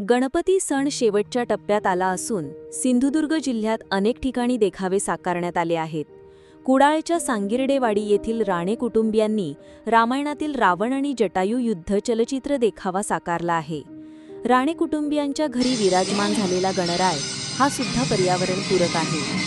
गणपती सण शेवटच्या टप्प्यात आला असून सिंधुदुर्ग जिल्ह्यात अनेक ठिकाणी देखावे साकारण्यात आले आहेत. कुडाळच्या सांगिर्डेवाडी येथील राणे कुटुंबियांनी रामायणातील रावण आणि जटायू युद्ध चलचित्र देखावा साकारला आहे. राणे कुटुंबियांच्या घरी विराजमान झालेला गणराय हा सुद्धा पर्यावरणपूरक आहे.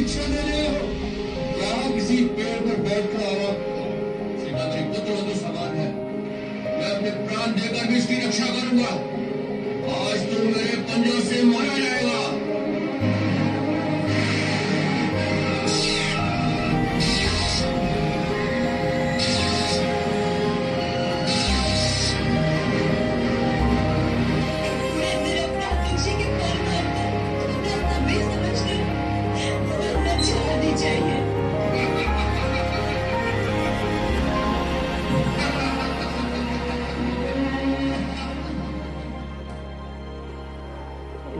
शिक्षा दे रहे हो. क्या किसी पेड़ पर बैठ कर आराम श्रीमान जी पुत्र तो समान है। मैं अपने प्राण देकर भी इसकी रक्षा करूंगा।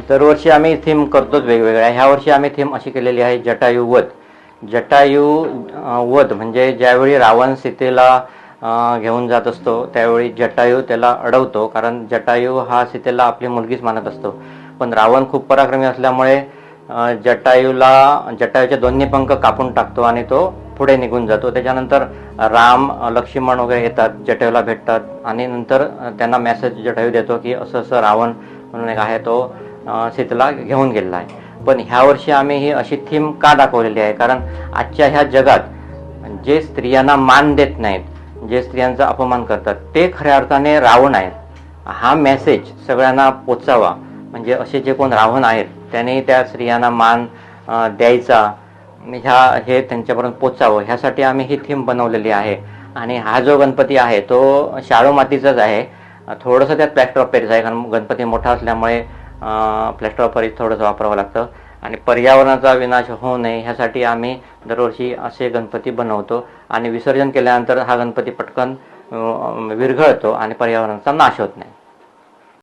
दरवर्षी आम्ही थीम करतोच वेगवेगळ्या. ह्या वर्षी आम्ही थीम अशी केलेली आहे जटायू वध. जटायू वध म्हणजे ज्यावेळी रावण सीतेला घेऊन जात असतो त्यावेळी जटायू त्याला अडवतो कारण जटायू हा सीतेला आपली मुलगीच मानत असतो. पण रावण खूप पराक्रमी असल्यामुळे जटायूला जटायूचे दोन्ही पंख कापून टाकतो आणि तो पुढे निघून जातो. त्याच्यानंतर राम लक्ष्मण वगैरे येतात जटायूला भेटतात आणि नंतर त्यांना मेसेज जटायू देतो की असं असं रावण म्हणून एक आहे तो शीतला घेऊन गेलेला आहे. पण ह्या वर्षी आम्ही ही अशी थीम का दाखवलेली आहे? कारण आजच्या ह्या जगात जे स्त्रियांना मान देत नाहीत जे स्त्रियांचा अपमान करतात ते खऱ्या अर्थाने रावण आहेत. हा मेसेज सगळ्यांना पोचावा. म्हणजे असे जे कोण रावण आहेत त्यांनी त्या स्त्रियांना मान द्यायचा. ह्या हे त्यांच्यापर्यंत पोचावं. ह्यासाठी आम्ही ही थीम बनवलेली आहे. आणि हा जो गणपती आहे तो शाडू मातीचाच आहे. थोडंसं त्यात प्लॅस्टर ऑफ पॅरिस आहे. कारण गणपती मोठा असल्यामुळे प्लॅस्टर ऑफ पॅरिस थोडंसं वापरावं लागतं. आणि पर्यावरणाचा विनाश होऊ नये ह्यासाठी आम्ही दरवर्षी असे गणपती बनवतो. आणि विसर्जन केल्यानंतर हा गणपती पटकन विरघळतो आणि पर्यावरणाचा नाश होत नाही.